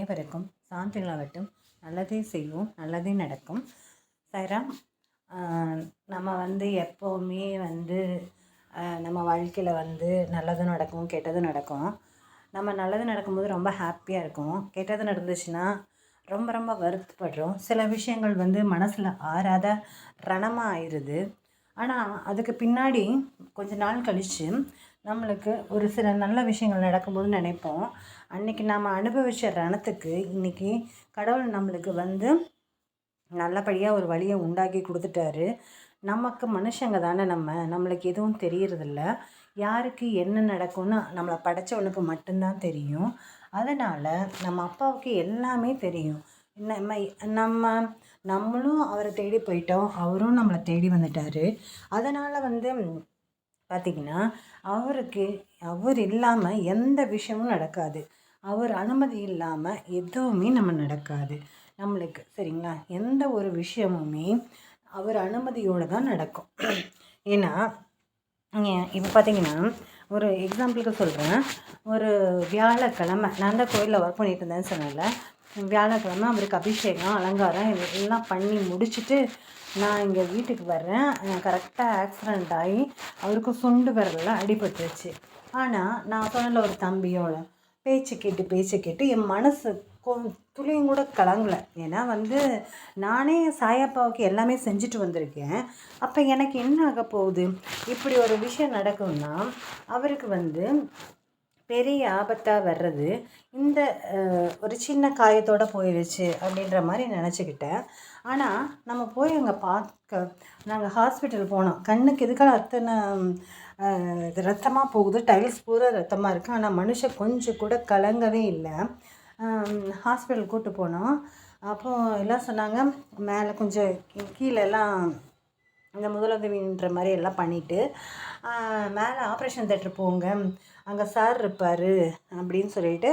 அனைவருக்கும் சாயை பணிக அனைவருக்கும் சாந்திகளாகட்டும் நல்லதே செய்வோம் நல்லதே நடக்கும். சைராம் நம்ம வந்து எப்போவுமே வந்து நம்ம வாழ்க்கையில் வந்து நல்லதும் நடக்கும் கெட்டதும் நடக்கும். நம்ம நல்லது நடக்கும்போது ரொம்ப ஹாப்பியாக இருக்கும். கெட்டது நடந்துச்சுன்னா ரொம்ப ரொம்ப வருத்தப்படுறோம். சில விஷயங்கள் வந்து மனசில் ஆறாத ரணமாக ஆயிடுது ஆனால் அதுக்கு பின்னாடி கொஞ்ச நாள் கழித்து நம்மளுக்கு ஒரு சில நல்ல விஷயங்கள் நடக்கும்போது நினைப்போம். அன்றைக்கி நாம் அனுபவித்த ரணத்துக்கு இன்றைக்கி கடவுள் நம்மளுக்கு வந்து நல்லபடியாக ஒரு வழியை உண்டாக்கி கொடுத்துட்டாரு. நமக்கு மனுஷங்க தானே நம்ம. நம்மளுக்கு எதுவும் தெரியறதில்ல. யாருக்கு என்ன நடக்கும்னு நம்மளை படைச்சவனுக்கு மட்டும்தான் தெரியும். அதனால் நம்ம அப்பாவுக்கு எல்லாமே தெரியும். நம்ம நம்ம நம்மளும் அவரை தேடி போயிட்டோம். அவரும் நம்மளை தேடி வந்துட்டார். அதனால் வந்து பார்த்திங்கன்னா அவருக்கு அவர் இல்லாமல் எந்த விஷயமும் நடக்காது. அவர் அனுமதி இல்லாமல் எதுவுமே நம்ம நடக்காது. நம்மளுக்கு சரிங்களா? எந்த ஒரு விஷயமுமே அவர் அனுமதியோடு தான் நடக்கும். ஏன்னா இப்போ பார்த்தீங்கன்னா ஒரு எக்ஸாம்பிளுக்கு சொல்கிறேன் ஒரு வியாழக்கிழமை நான் தான் கோயிலில் ஒர்க் பண்ணிட்டு இருந்தேன்னு சொன்னேன்ல. வியாழக்கிழமை அவருக்கு அபிஷேகம் அலங்காரம் இதெல்லாம் பண்ணி முடிச்சுட்டு நான் இங்கே வீட்டுக்கு வர்றேன். கரெக்டாக ஆக்சிடெண்ட் ஆகி அவருக்கு சுண்டு விரலில் அடிபட்டுருச்சு. ஆனால் நான் சொன்னல ஒரு தம்பியோட பேச்சு கேட்டு பேச்சு கேட்டு என் மனசு கொ துளியும் கூட கலங்கலை. ஏன்னா வந்து நானே சாயப்பாவுக்கு எல்லாமே செஞ்சுட்டு வந்திருக்கேன். அப்போ எனக்கு என்ன ஆக போகுது? இப்படி ஒரு விஷயம் நடக்கும்னா அவருக்கு வந்து பெரிய ஆபத்தாக வர்றது இந்த ஒரு சின்ன காயத்தோட போயிடுச்சு அப்படின்ற மாதிரி நினச்சிக்கிட்டேன். ஆனால் நம்ம போய் அங்கே பார்க்க நாங்கள் ஹாஸ்பிட்டல் போனோம். கண்ணுக்கு எதுக்காக அத்தனை இது ரத்தமாக போகுது? டைல்ஸ் பூரா ரத்தமாக இருக்குது ஆனால் மனுஷன் கொஞ்சம் கூட கலங்கவே இல்லை. ஹாஸ்பிட்டல் கூப்பிட்டு போனோம். அப்போது எல்லாம் சொன்னாங்க மேலே கொஞ்சம் கீ- கீழே எல்லாம் இந்த முதலுதவின்ற மாதிரி எல்லாம் பண்ணிவிட்டு மேலே ஆப்ரேஷன் தேட்டர் போங்க. அங்கே சார் இருப்பார் அப்படின்னு சொல்லிட்டு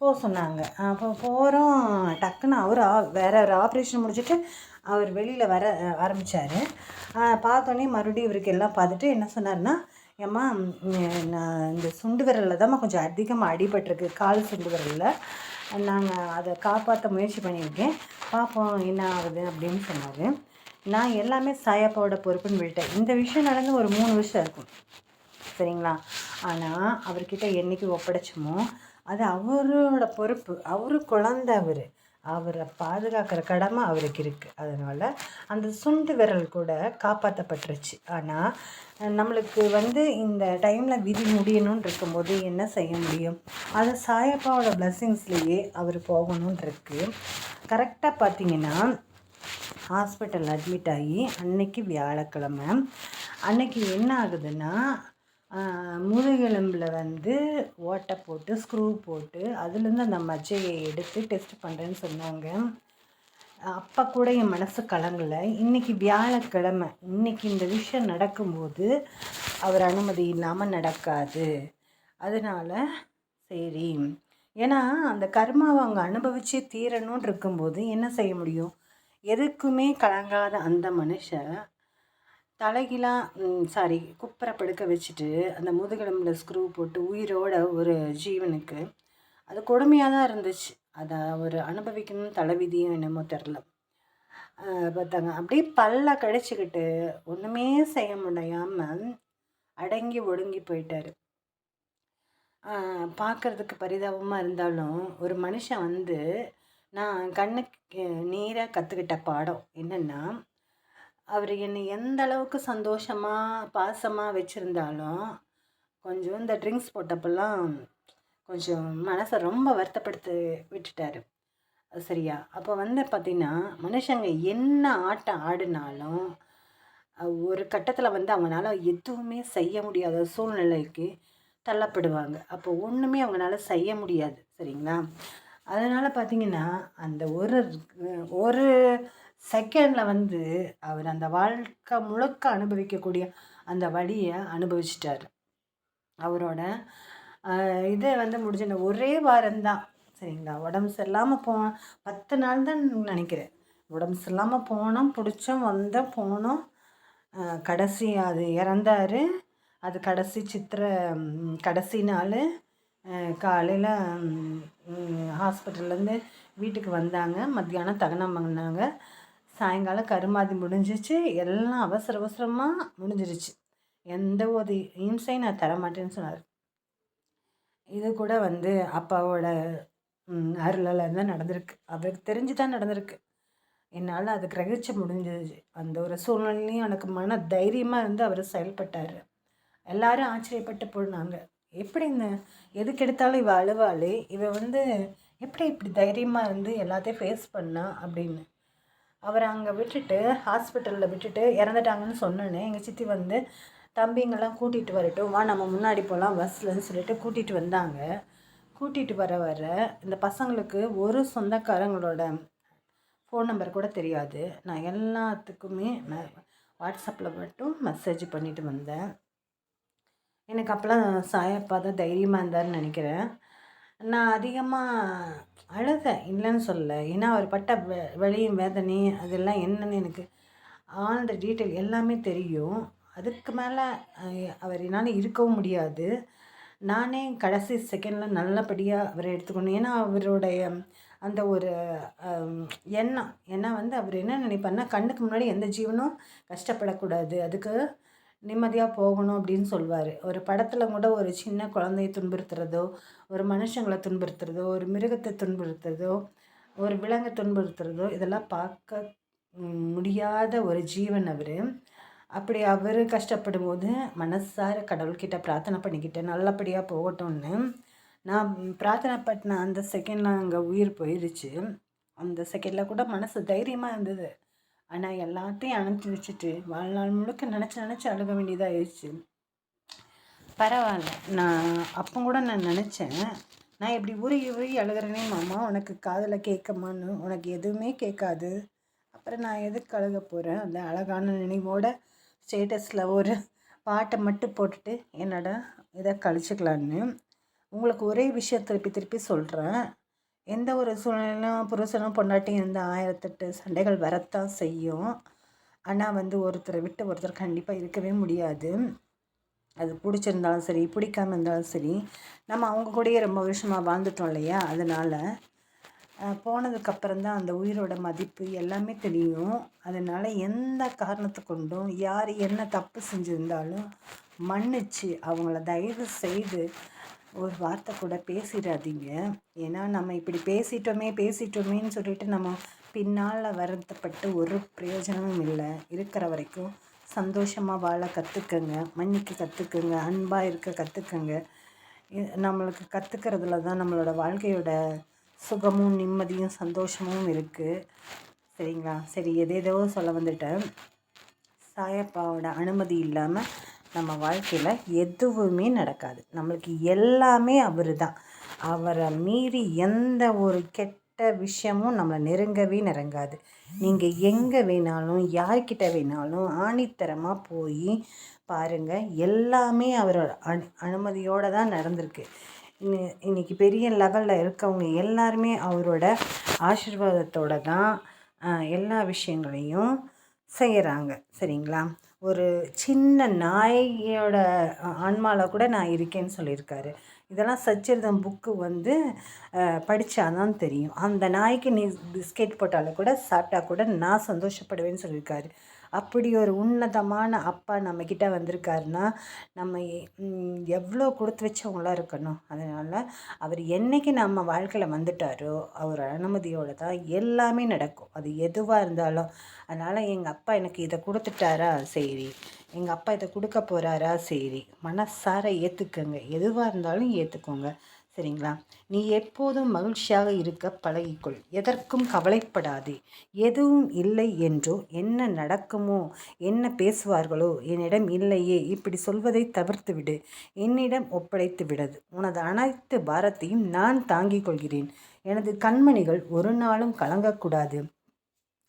போக சொன்னாங்க. அப்போ போகிறோம் டக்குன்னு அவர் ஆ- வேற ஒரு ஆப்ரேஷன் முடிச்சுட்டு அவர் வெளியில் வர ஆரம்பித்தார் பார்த்தோன்னே மறுபடியும் இவருக்கு எல்லாம் பார்த்துட்டு என்ன சொன்னார்னா ஏம்மா நான் இந்த சுண்டு விரலில் தான்மா கொஞ்சம் அதிகமாக அடிபட்டிருக்கு கால் சுண்டு விரலில். நாங்கள் அதை காப்பாற்ற முயற்சி பண்ணியிருக்கேன். பார்ப்போம் என்ன ஆகுது அப்படின்னு சொன்னார். நான் எல்லாமே சாயப்பாவோட பொறுப்புன்னு விட்டேன் இந்த விஷயம் நடந்து ஒரு மூணு வருஷம் இருக்கும் சரிங்களா? ஆனால் அவர்கிட்ட என்னைக்கு ஒப்படைச்சோமோ அது அவரோட பொறுப்பு. அவர் குழந்த அவர். அவரை பாதுகாக்கிற கடமை அவருக்கு இருக்குது அதனால் அந்த சுண்டு விரல் கூட காப்பாற்றப்பட்டுருச்சு ஆனால் நம்மளுக்கு வந்து இந்த டைமில் விதி முடியணும்னு இருக்கும்போது என்ன செய்ய முடியும்? அது சாயப்பாவோட பிளஸ்ஸிங்ஸ்லேயே அவர் போகணும்னு இருக்குது கரெக்டாக பார்த்தீங்கன்னா ஹாஸ்பிட்டல் அட்மிட் ஆகி அன்னைக்கு வியாழக்கிழமை. அன்னைக்கு என்ன ஆகுதுன்னா முதுகெலும்பில் வந்து ஓட்டை போட்டு ஸ்க்ரூ போட்டு அதுலேருந்து அந்த மஜ்ஜையை எடுத்து டெஸ்ட் பண்ணுறேன்னு சொன்னாங்க. அப்போ கூட என் மனசு கலங்கலை. இன்னைக்கு வியாழக்கிழமை. இன்னைக்கு இந்த விஷயம் நடக்கும்போது அவர் அனுமதி இல்லாமல் நடக்காது. அதனால் சரி. ஏன்னா அந்த கர்மாவை அவங்க அனுபவிச்சே தீரணும்னு இருக்கும்போது என்ன செய்ய முடியும்? எதுக்குமே கலங்காத அந்த மனுஷன் தலைகீழாக சாரி குப்பரை படுக்க வச்சுட்டு அந்த முதுகெலும்புல ஸ்க்ரூ போட்டு உயிரோட ஒரு ஜீவனுக்கு அது கொடுமையாக தான் இருந்துச்சு. அதை ஒரு அனுபவிக்கணும் தலைவிதியும் என்னமோ தெரில பார்த்தாங்க. அப்படியே பல்ல கடிச்சிக்கிட்டு ஒன்றுமே செய்ய முடியாமல் அடங்கி ஒடுங்கி போயிட்டாரு. பார்க்குறதுக்கு பரிதாபமாக இருந்தாலும் ஒரு மனுஷன் வந்து நான் கண்ணுக்கு நேராக கற்றுக்கிட்ட பாடம் என்னென்னா அவர் என்னை எந்த அளவுக்கு சந்தோஷமாக பாசமாக வச்சுருந்தாலும் கொஞ்சம் இந்த ட்ரிங்க்ஸ் போட்டப்பெல்லாம் கொஞ்சம் மனசை ரொம்ப வருத்தப்படுத்தி விட்டுட்டாரு. சரியா? அப்போ வந்து பார்த்திங்கன்னா மனுஷங்க என்ன ஆட்டம் ஆடினாலும் ஒரு கட்டத்தில் வந்து அவங்களால எதுவுமே செய்ய முடியாத சூழ்நிலைக்கு தள்ளப்படுவாங்க. அப்போ ஒன்றுமே அவங்களால செய்ய முடியாது. சரிங்களா? அதனால் பார்த்தீங்கன்னா அந்த ஒரு ஒரு செகண்டில் வந்து அவர் அந்த வாழ்க்கை முழுக்க அனுபவிக்கக்கூடிய அந்த வழியை அனுபவிச்சிட்டார். அவரோட இதை வந்து முடிஞ்ச ஒரே வாரம்தான். சரிங்களா? உடம்பு சரியில்லாமல் போ பத்து நாள் தான் நினைக்கிறேன். உடம்பு சரியில்லாமல் போனோம் பிடிச்சோம் வந்தோம் போனோம். கடைசி அது இறந்தாரு. அது கடைசி சித்திரை கடைசி நாள். காலையில் ஹாஸ்பிட்டல்லேருந்து வீட்டுக்கு வந்தாங்க. மத்தியானம் தகனம் பண்ணாங்க. சாயங்காலம் கருமாதி முடிஞ்சிச்சு. எல்லாம் அவசர அவசரமாக முடிஞ்சிருச்சு. எந்த ஒரு இம்சையும் நான் தரமாட்டேன்னு சொன்னார். இது கூட வந்து அப்பாவோட அருளால் தான் நடந்திருக்கு. அவருக்கு தெரிஞ்சு தான் நடந்திருக்கு. என்னால் அது கிரகிச்ச முடிஞ்சது அந்த ஒரு சூழ்நிலையும் எனக்கு மன தைரியமாக இருந்து அவர் செயல்பட்டார். எல்லாரும் ஆச்சரியப்பட்டு போனாங்க. எப்படி இந்த எதுக்கு எடுத்தாலும் இவள் அழுவாளே? இவ வந்து எப்படி இப்படி தைரியமாக இருந்து எல்லாத்தையும் ஃபேஸ் பண்ணா அப்படின்னு. அவரை அங்கே விட்டுட்டு ஹாஸ்பிட்டலில் விட்டுட்டு இறந்துட்டாங்கன்னு சொன்னோன்னே எங்கள் சித்தி வந்து தம்பிங்கெல்லாம் கூட்டிகிட்டு வரட்டும். வா நம்ம முன்னாடி போகலாம் பஸ்லன்னு சொல்லிட்டு கூட்டிகிட்டு வந்தாங்க. கூட்டிகிட்டு வர வர இந்த பசங்களுக்கு ஒரு சொந்தக்காரங்களோட ஃபோன் நம்பர் கூட தெரியாது. நான் எல்லாத்துக்குமே வாட்ஸ்அப்பில் மட்டும் மெசேஜ் பண்ணிவிட்டு வந்தேன். எனக்கு அப்போல்லாம் சாயப்பா தான் தைரியமாக இருந்தார்னு நினைக்கிறேன். நான் அதிகமாக அழுதேன் இல்லைன்னு சொல்லலை. ஏன்னா அவர் பட்ட வெ வலியும் வேதனை அதெல்லாம் என்னன்னு எனக்கு ஆழ்ந்த டீட்டெயில் எல்லாமே தெரியும். அதுக்கு மேலே அவர் என்னால் இருக்கவும் முடியாது. நானே கடைசி செகண்டில் நல்லபடியாக அவரை எடுத்துக்கணும். ஏன்னா அவருடைய அந்த ஒரு எண்ணம் ஏன்னா வந்து அவர் என்ன நினைப்பார்னா கண்ணுக்கு முன்னாடி எந்த ஜீவனும் கஷ்டப்படக்கூடாது. அதுக்கு நிம்மதியாக போகணும் அப்படின்னு சொல்லுவார் ஒரு படத்தில் கூட ஒரு சின்ன குழந்தைய துன்புறுத்துறதோ ஒரு மனுஷங்களை துன்புறுத்துறதோ ஒரு மிருகத்தை துன்புறுத்துறதோ ஒரு விலங்கை துன்புறுத்துறதோ இதெல்லாம் பார்க்க முடியாத ஒரு ஜீவன் அவர். அப்படி அவர் கஷ்டப்படும் போது மனசார கடவுள்கிட்ட பிரார்த்தனை பண்ணிக்கிட்டேன் நல்லபடியாக போகட்டும்னு நான் பிரார்த்தனை பண்ணின அந்த செகண்டில் அங்கே உயிர் போயிடுச்சு அந்த செகண்டில் கூட மனசு தைரியமாக இருந்தது. ஆனால் எல்லாத்தையும் அனுப்பிச்சி வச்சுட்டு வாழ்நாள் முழுக்க நினச்சி நினச்சி அழுக வேண்டியதாக ஆயிடுச்சு. பரவாயில்ல. நான் அப்போ கூட நான் நினச்சேன் நான் இப்படி உருகி உருகி அழுகிறேனே மாமா உனக்கு காதில் கேட்கமான்னு உனக்கு எதுவுமே கேட்காது. அப்புறம் நான் எதுக்கு அழுக போகிறேன் அந்த அழகான நினைவோட ஸ்டேட்டஸில் ஒரு பாட்டை மட்டும் போட்டுட்டு என்னோட இதை கழிச்சுக்கலான்னு உங்களுக்கு ஒரே விஷயம் திருப்பி திருப்பி சொல்கிறேன் எந்த ஒரு சூழ்நிலையிலும் புருஷனும் பொண்டாட்டியும் இருந்த ஆயிரத்தெட்டு சண்டைகள் வரத்தான் செய்யும். ஆனால் வந்து ஒருத்தரை விட்டு ஒருத்தர் கண்டிப்பாக இருக்கவே முடியாது. அது பிடிச்சிருந்தாலும் சரி பிடிக்காம இருந்தாலும் சரி நம்ம அவங்க கூடயே ரொம்ப வருஷமாக வாழ்ந்துட்டோம் இல்லையா? அதனால் போனதுக்கப்புறம் தான் அந்த உயிரோட மதிப்பு எல்லாமே தெரியும். அதனால் எந்த காரணத்தை கொண்டும் யார் என்ன தப்பு செஞ்சுருந்தாலும் மன்னிச்சு அவங்கள தயவு செய்து ஒரு வார்த்தை கூட பேசிடாதீங்க. ஏன்னா நம்ம இப்படி பேசிட்டோமே பேசிட்டோமேன்னு சொல்லிட்டு நம்ம பின்னால் வருத்தப்பட்டு ஒரு பிரயோஜனமும் இல்லை. இருக்கிற வரைக்கும் சந்தோஷமாக வாழ கற்றுக்கங்க மன்னிக்க கற்றுக்குங்க அன்பாக இருக்க கற்றுக்கங்க நம்மளுக்கு கற்றுக்கிறதுல தான் நம்மளோட வாழ்க்கையோட சுகமும் நிம்மதியும் சந்தோஷமும் இருக்குது சரிங்களா? சரி எதேதோ சொல்ல வந்துட்டேன். சாயப்பாவோட அனுமதி இல்லாமல் நம்ம வாழ்க்கையில் எதுவுமே நடக்காது. நம்மளுக்கு எல்லாமே அவர் தான் அவரை மீறி எந்த ஒரு கெட்ட விஷயமும் நம்மளை நெருங்கவே நெருங்காது. நீங்கள் எங்கே வேணாலும் யார்கிட்ட வேணாலும் ஆணித்தரமாக போய் பாருங்கள் எல்லாமே அவரோட அனு அனுமதியோடு தான் நடந்திருக்கு. இன்னைக்கு பெரிய லெவலில் இருக்கவங்க எல்லாருமே அவரோட ஆசிர்வாதத்தோடு தான் எல்லா விஷயங்களையும் செய்கிறாங்க சரிங்களா? ஒரு சின்ன நாயோட ஆன்மாவில் கூட நான் இருக்கேன்னு சொல்லியிருக்காரு. இதெல்லாம் சச்சிரதம் புக்கு வந்து படித்தா தான் தெரியும். அந்த நாய்க்கு நீ பிஸ்கெட் போட்டாலும் கூட சாப்பிட்டா கூட நான் சந்தோஷப்படுவேன்னு சொல்லியிருக்காரு. அப்படி ஒரு உன்னதமான அப்பா நம்மக்கிட்ட வந்திருக்காருன்னா நம்ம எவ்வளோ கொடுத்து வச்சவங்களாக இருக்கணும். அதனால் அவர் என்றைக்கு நம்ம வாழ்க்கையில் வந்துட்டாரோ அவர் அனுமதியோடு தான் எல்லாமே நடக்கும். அது எதுவாக இருந்தாலும். அதனால் எங்கள் அப்பா எனக்கு இதை கொடுத்துட்டாரா சரி. எங்கள் அப்பா இதை கொடுக்க போகிறாரா சரி. மனசார ஏற்றுக்கங்க எதுவாக இருந்தாலும் ஏற்றுக்கோங்க சரிங்களா? நீ எப்போதும் மகிழ்ச்சியாக இருக்க பழகிக்கொள். எதற்கும் கவலைப்படாதே. எதுவும் இல்லை என்றோ என்ன நடக்குமோ என்ன பேசுவார்களோ என்னிடம் இல்லையே இப்படி சொல்வதை தவிர்த்து விடு என்னிடம் ஒப்படைத்து விடது. உனது அனைத்து பாரத்தையும் நான் தாங்கிக் கொள்கிறேன். எனது கண்மணிகள் ஒரு நாளும் கலங்கக்கூடாது.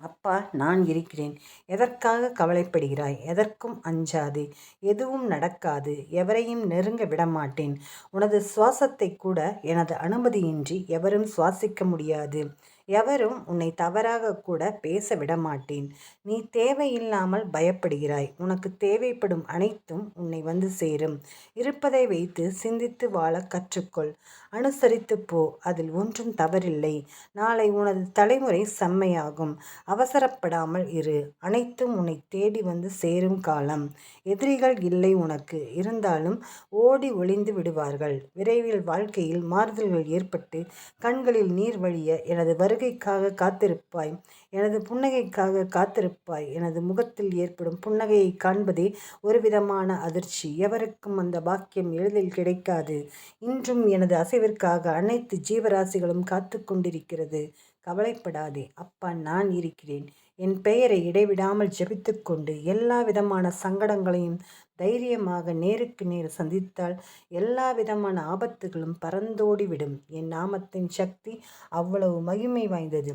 அப்பா நான் இருக்கிறேன். எதற்காக கவலைப்படுகிறாய்? எதற்கும் அஞ்சாது. எதுவும் நடக்காது. எவரையும் நெருங்க விடமாட்டேன். உனது சுவாசத்தை கூட எனது அனுமதியின்றி எவரும் சுவாசிக்க முடியாது. எவரும் உன்னை தவறாக கூட பேச விடமாட்டேன். நீ தேவையில்லாமல் பயப்படுகிறாய். உனக்கு தேவைப்படும் அனைத்தும் உன்னை வந்து சேரும். இருப்பதை வைத்து சிந்தித்து வாழ கற்றுக்கொள். அனுசரித்து போ. அதில் ஒன்றும் தவறில்லை. நாளை உனது தலைமுறை செம்மையாகும். அவசரப்படாமல் இரு. அனைத்தும் உன்னை தேடி வந்து சேரும் காலம். எதிரிகள் இல்லை உனக்கு. இருந்தாலும் ஓடி ஒளிந்து விடுவார்கள். விரைவில் வாழ்க்கையில் மாறுதல்கள் ஏற்பட்டு கண்களில் நீர் வழிய எனது வருகைக்காக காத்திருப்பாய். எனது புன்னகைக்காக காத்திருப்பாய். எனது முகத்தில் ஏற்படும் புன்னகையை காண்பதே ஒரு விதமான அதிர்ச்சி. எவருக்கும் அந்த பாக்கியம் எளிதில் கிடைக்காது. இன்றும் எனது அசைவிற்காக அனைத்து ஜீவராசிகளும் காத்து கொண்டிருக்கிறது. கவலைப்படாதே. அப்பா நான் இருக்கிறேன். என் பெயரை இடைவிடாமல் ஜெபித்துக்கொண்டு எல்லா விதமான சங்கடங்களையும் தைரியமாக நேருக்கு நேர் சந்தித்தால் எல்லா விதமான ஆபத்துகளும் பறந்தோடிவிடும். என் நாமத்தின் சக்தி அவ்வளவு மகிமை வாய்ந்தது.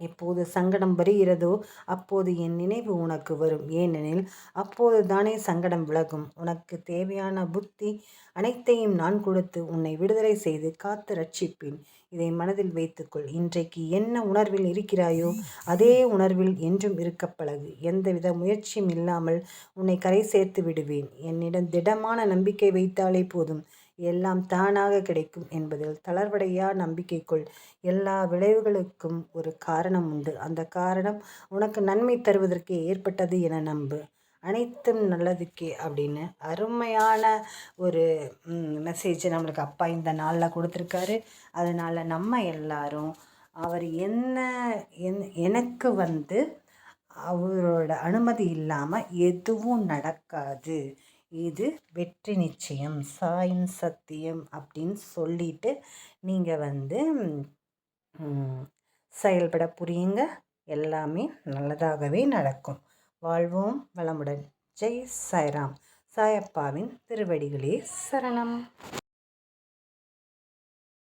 எப்போது சங்கடம் வருகிறதோ அப்போது என் நினைவு உனக்கு வரும். ஏனெனில் அப்போது தானே சங்கடம் விலகும். உனக்கு தேவையான புத்தி அனைத்தையும் நான் கொடுத்து உன்னை விடுதலை செய்து காத்து ரட்சிப்பேன். இதை மனதில் வைத்துக்கொள். இன்றைக்கு என்ன உணர்வில் இருக்கிறாயோ அதே உணர்வில் என்றும் இருக்க பழகு. எந்தவித முயற்சியும் இல்லாமல் உன்னை கரை சேர்த்து விடுவேன். என்னிடம் திடமான நம்பிக்கை வைத்தாலே போதும். எல்லாம் தானாக கிடைக்கும் என்பதில் தளர்வடையா நம்பிக்கைக்குள் எல்லா விளைவுகளுக்கும் ஒரு காரணம் உண்டு. அந்த காரணம் உனக்கு நன்மை தருவதற்கு ஏற்பட்டது என நம்பு. அனைத்தும் நல்லதுக்கே அப்படின்னு அருமையான ஒரு மெசேஜ் நம்மளுக்கு அப்பா இந்த நாளில் கொடுத்துருக்காரு. அதனால் நம்ம எல்லாரும் அவர் என்ன என் எனக்கு வந்து அவரோட அனுமதி இல்லாமல் எதுவும் நடக்காது. இது வெற்றி நிச்சயம் சாயின் சத்தியம் அப்படின்னு சொல்லிட்டு நீங்கள் வந்து செயல்பட புரியுங்க. எல்லாமே நல்லதாகவே நடக்கும். வாழ்வோம் வளமுடன். ஜெய் சாய்ராம். சாயப்பாவின் திருவடிகளே சரணம்.